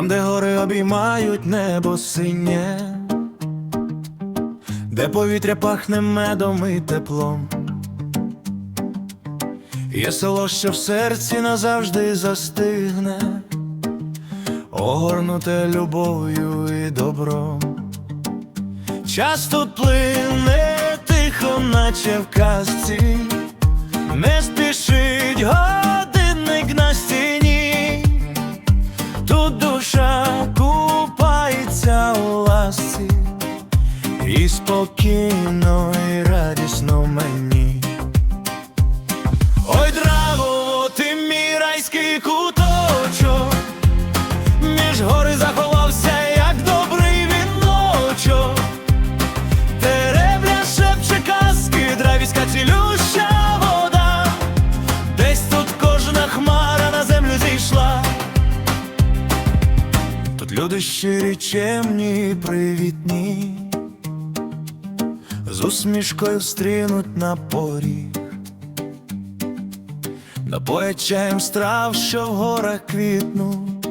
Там, де гори обіймають небо синє, де повітря пахне медом і теплом. Є село, що в серці назавжди застигне, огорнуте любов'ю і добром. Час тут плине тихо, наче в казці, не спішить спокійно, і радісно мені. Ой, драго, ти мій райський куточок, між гори заховався, як добрий віночок. Теребля шепче казки, дравіська цілюща вода, десь тут кожна хмара на землю зійшла. Тут люди щирі, чемні, привітні, з усмішкою стрінуть на поріг. Напоять чаєм страв, що в горах квітнуть,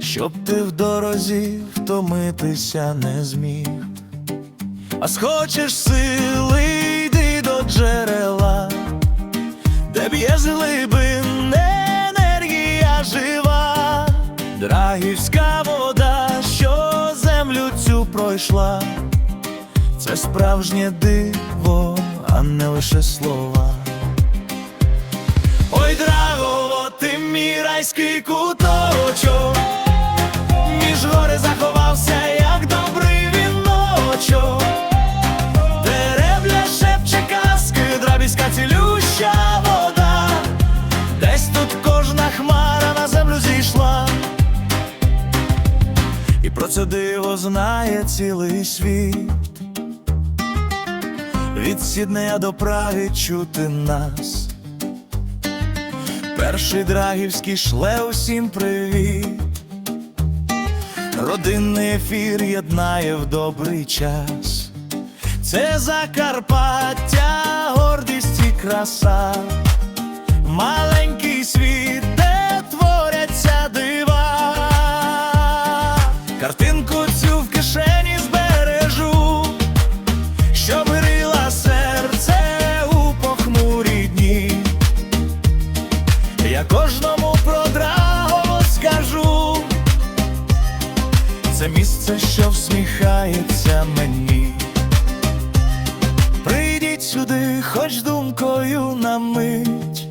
щоб ти в дорозі втомитися не зміг. А схочеш сили, йди до джерела, де б'є з глибин енергія жива, драгівська вода, що землю цю пройшла, це справжнє диво, а не лише слова. Ой, драго, ти мій райський куточок, між гори заховався, як добрий віночок. Деревля шепче казки, драбіська цілюща вода, десь тут кожна хмара на землю зійшла. І про це диво знає цілий світ. Від Сіднея до Праги чути нас. Перший драгівський шле усім привіт. Родинний ефір єднає в добрий час. Це Закарпаття, гордість і краса, маленький це місце, що всміхається мені. Прийдіть сюди, хоч думкою на мить,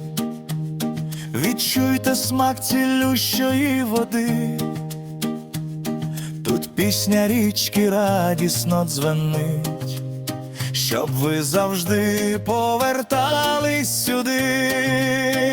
відчуйте смак цілющої води. Тут пісня річки радісно дзвенить, щоб ви завжди повертались сюди.